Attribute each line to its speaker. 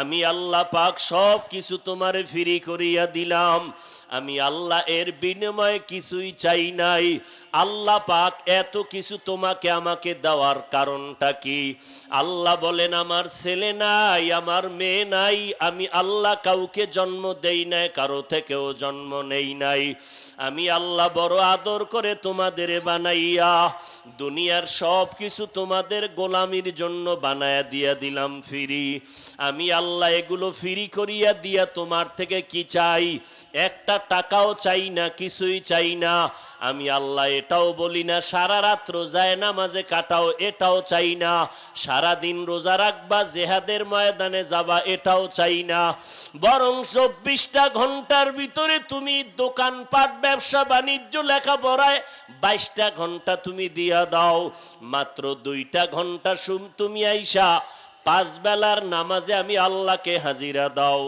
Speaker 1: আমি আল্লাহ পাক সব কিছু তোমারে ফিরি করিয়া দিলাম। আমি আল্লাহ এর বিনিময়ে কিছুই চাই নাই। আল্লাহ পাক এত কিছু তোমাকে আমাকে দেওয়ার কারণটা কি? আল্লাহ বলেন, আমার ছেলে নাই, আমার মেয়ে নাই, আমি আল্লাহ কাউকে জন্ম দেই নাই, কারও থেকেও জন্ম নেই নাই। আমি আল্লাহ বড় আদর করে তোমাদের বানাইয়া দুনিয়ার সব কিছু তোমাদের গোলামির জন্য বানায়া দিয়া দিলাম ফিরি। আমি আল্লাহ এগুলো ফিরি করিয়া দিয়া তোমার থেকে কি চাই? একটা টাকাও চাই না, কিছুই চাই না। আমি আল্লাহ এটাও বলি না, সারা রাত রোজায় নামাজে কাটাও, এটাও চাই না। সারা দিন রোজা রাখবা, জেহাদের ময়দানে যাবা, এটাও চাই না। বরং চব্বিশটা ঘণ্টার ভিতরে তুমি দোকানপাট, ব্যবসা, বাণিজ্য, লেখাপড়ায় বাইশটা ঘণ্টা তুমি দিয়া দাও। মাত্র দুইটা ঘণ্টা শুম তুমি আইসা পাঁচ বেলার নামাজে আমি আল্লাহকে হাজিরা দাও।